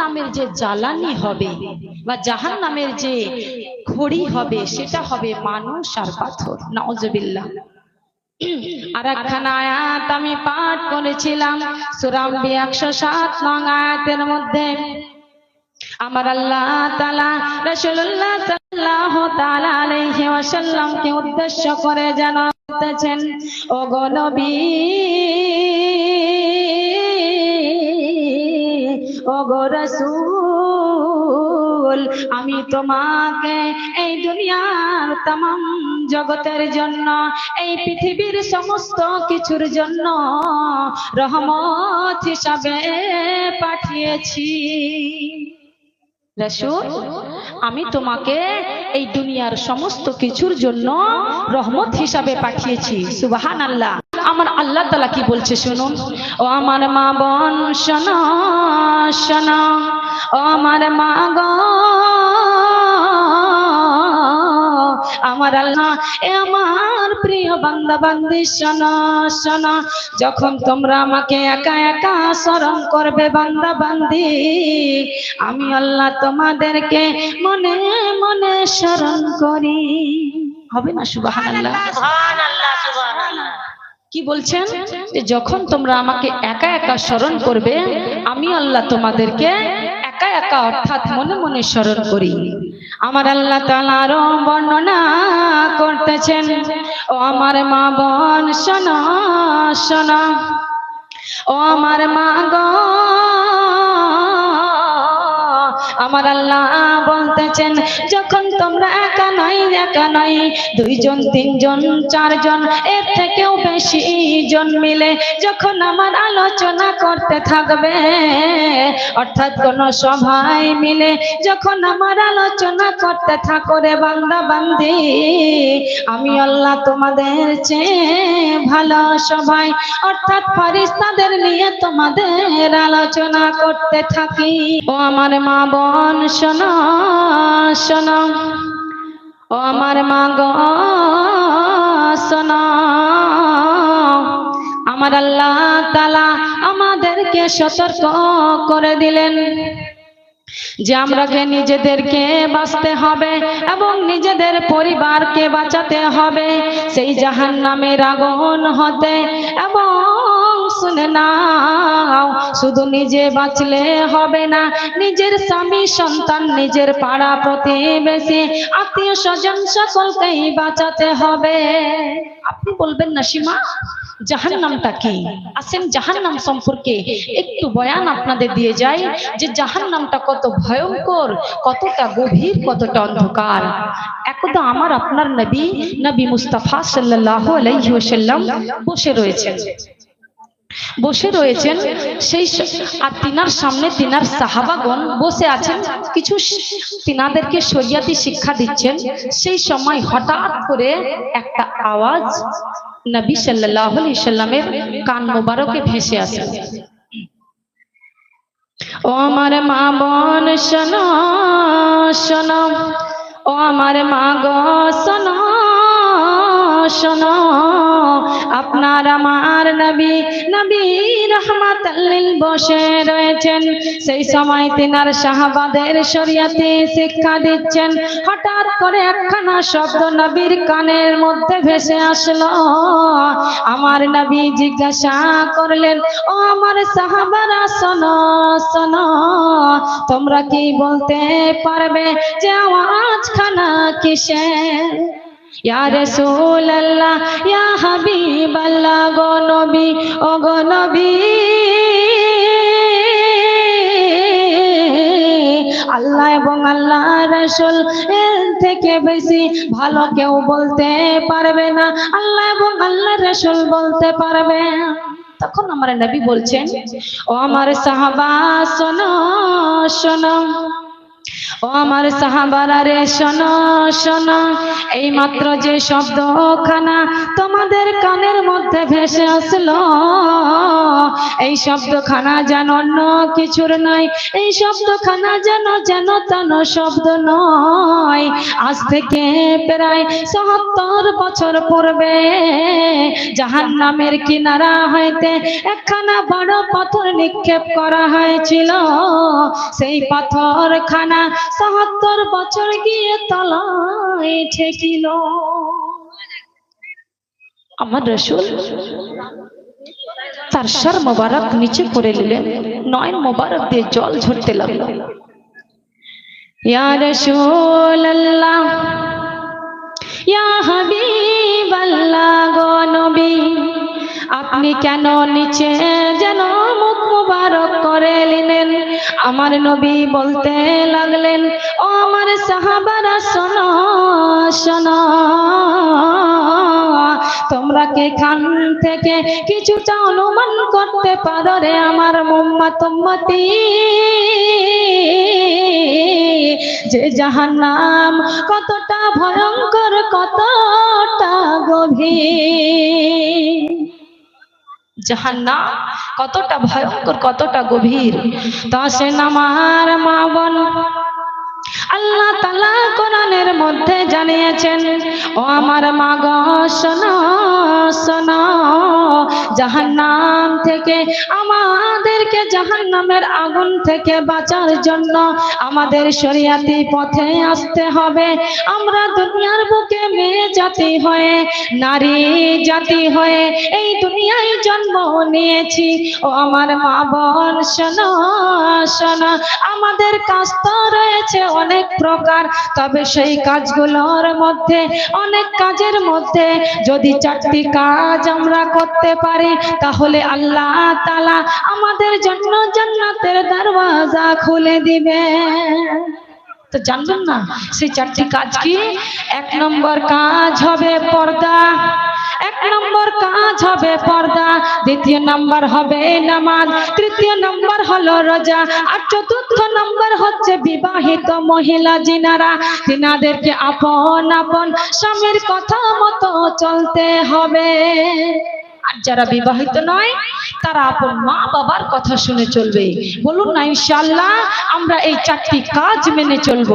নামের যে জ্বালানি হবে বা জাহান নামের যে খড়ি হবে, সেটা হবে মানুষ আর পাথর। নজবিল্লা আর আয়াত আমি পাঠ করেছিলাম সুরাম্বি একশো সাত আয়াতের মধ্যে। আমার আল্লাহ রসুল্লাহ সাল্লাহ তালা উদ্দেশ্য করে জানাতেছেন ও গো রসুল, আমি তোমাকে এই দুনিয়ার তাম জগতের জন্য, এই পৃথিবীর সমস্ত কিছুর জন্য রহমত হিসাবে পাঠিয়েছি। রসুল, আমি তোমাকে এই দুনিয়ার সমস্ত কিছুর জন্য রহমত হিসাবে পাঠিয়েছি। সুবাহান আল্লাহ আমার আল্লাহ তালা কি বলছে শুনুন? ও আমার মা বন, শোনো শোনো, ও আমার মা গ, আমার আল্লাহ, এ আমার প্রিয় বান্দা বান্দি শোনো শোনো, যখন তোমরা আমাকে একা একা স্মরণ করবে বান্দা বান্দি আমি আল্লাহ তোমাদেরকে মনে মনে স্মরণ করি। হবে না সুবহানাল্লাহ। কি বলছেন? যে যখন তোমরা আমাকে একা একা স্মরণ করবে, আমি আল্লাহ তোমাদেরকে একা একা অর্থাৎ মনে মনে স্মরণ করি। আমার আল্লাহ তাআলা আরও বর্ণনা করতেছেন, ও আমার মা বোন, শোনো শোনো, ও আমার মা গো, আমার আল্লাহ বলতেছেন, যখন তোমরা একা নয় একা নয় দুইজন, তিনজন, চারজন, এর থেকেও বেশি জন মিলে যখন আমার আলোচনা করতে থাকবে, অর্থাৎ কোন সভায় মিলে যখন আমার আলোচনা করতে থাকো রে বান্দা বান্দি, আমি আল্লাহ তোমাদের চেয়ে ভালো সবাই, অর্থাৎ ফারিস্তাদের নিয়ে তোমাদের আলোচনা করতে থাকি। ও আমার মা বোন, শোনো শোনো। ও আমার মা গো, শোনো। আমার আল্লাহ তালা আমাদেরকে সতর্ক করে দিলেন যে আমরাকে নিজেদেরকে বাঁচতে হবে এবং নিজেদের পরিবারকে বাঁচাতে হবে। সেই জাহান নামের আগুন হতে এবং শুনে নাও, শুধু নিজে বাঁচলে হবে না। নিজের স্বামী, সন্তান, নিজের পাড়া প্রতিবেশী, আত্মীয় স্বজন সকলকেই বাঁচাতে হবে। আপনি বলবেন না, সীমা জাহান নামটা কি? আসেন জাহান নাম সম্পর্কে একটু বয়ান আপনাদের দিয়ে যাই, যে জাহান নামটা কত ভয়ঙ্কর, কতটা গভীর, কতটা অন্ধকার। একদা আমার আপনার নবী নবী মুস্তাফা সাল্লাল্লাহু আলাইহি বসে রয়েছেন। বসে রয়েছেন সেই আর তিনার সামনে তিনার সাহাবাগণ বসে আছেন। কিছু তিনাদেরকে শরিয়াতি শিক্ষা দিচ্ছেন। সেই সময় হঠাৎ করে একটা আওয়াজ নবী সাল্লাল্লাহু আলাইহি সাল্লামের কান মোবারকে ভেসে আসে। ও আমার মা বোন শোনো শোনো। ও আমার মা গো শোনো শোনো। আপনার আমার নবী নবী রহমাতাল্লিল বসে রয়েছেন। সেই সময় তিনার সাহাবাদের শরিয়াতে শিক্ষা দিচ্ছেন। হঠাৎ করে একখানা শব্দ নবীর কানের মধ্যে ভেসে আসলো। আমার নবী জিজ্ঞাসা করলেন, ও আমার সাহাবারা, শোনো শোনো, তোমরা কি বলতে পারবে যে আওয়াজ খানা ইয়া হাবিবাল্লাহ গো নবী, ও গো নবী। আল্লাহ এবং আল্লাহ রাসূল এর থেকে বেশি ভালো কেউ বলতে পারবে না। আল্লাহ এবং আল্লাহ রাসূল বলতে পারবে। তখন আমার নবী বলছেন, ও আমার সাহাবা, শোনো শোনো। ও আমার সাহাবারা রে, শোনো শোনো। এই মাত্র যে শব্দখানা তোমাদের কানের মধ্যে ভেসে আসলো, এই শব্দখানা যেন অন্য কিছুর নয়, এই শব্দখানা যেন যেন তেন শব্দ নয়। আজ থেকে প্রায় সত্তর বছর পূর্বে জাহান নামের কিনারা হইতে একখানা বড় পাথর নিক্ষেপ করা হয়েছিল। সেই পাথর খানা সত্তর বছর গিয়ে তলায় ঠেকিল। আমার রসুল তার সর মোবারক নিচে করে নিলেন নয়ন মোবারক দিয়ে জল ঝরতে লাগল। আপনি কেন নিচে যেন মুখ মুবারক আমার নবী বলতে লাগলেন, ও আমার সাহাবারা, শোনো শোনো। তোমরা কে খান থেকে কিছুটা অনুমান করতে পারো রে আমার মোম্মা তোম্মতি যে যাহার নাম কতটা ভয়ঙ্কর, কতটা গভীর? জাহান্নাম, কতটা ভয়ঙ্কর, কতটা গভীর। তা সে নামার মা বল আল্লাহ তালা কোরআনের মধ্যে জানিয়েছেন, ও আমার মা গো সোনা শোনো। জাহান্নাম থেকে আমাদেরকে জাহান্নামের আগুন থেকে বাঁচার জন্য আমাদের শরিয়াতি পথে আসতে হবে। আমরা দুনিয়ার বুকে মেয়ে জাতি হয়ে, নারী জাতি হয়ে এই দুনিয়ায় জন্ম নিয়েছি। ও আমার মা বোন, শোনো আমাদের কাজ তো রয়েছে অনেক প্রকার, তবে সেই কাজগুলোর মধ্যে, অনেক কাজের মধ্যে যদি চারটি কাজ আমরা করতে পারি তাহলে আল্লাহ তালা আমাদের জন্য জান্নাতের দরওয়াজা খুলে দিবে। তো জানবেন না, সেই চারটি কাজ কি? এক নম্বর কাজ হবে পর্দা। এক নম্বর কাজ হবে পর্দা। দ্বিতীয় নম্বর হবে নামাজ। তৃতীয় নম্বর হলো রোজা। আর চতুর্থ নম্বর হচ্ছে বিবাহিত মহিলা জিনারা। তিনাদেরকে আপন আপন স্বামীর কথা মতো চলতে হবে। আর যারা বিবাহিত নয়, তারা আপন মা বাবার কথা শুনে চলবে। বলুন না ইনশাল্লাহ আমরা এই চারটি কাজ মেনে চলবো।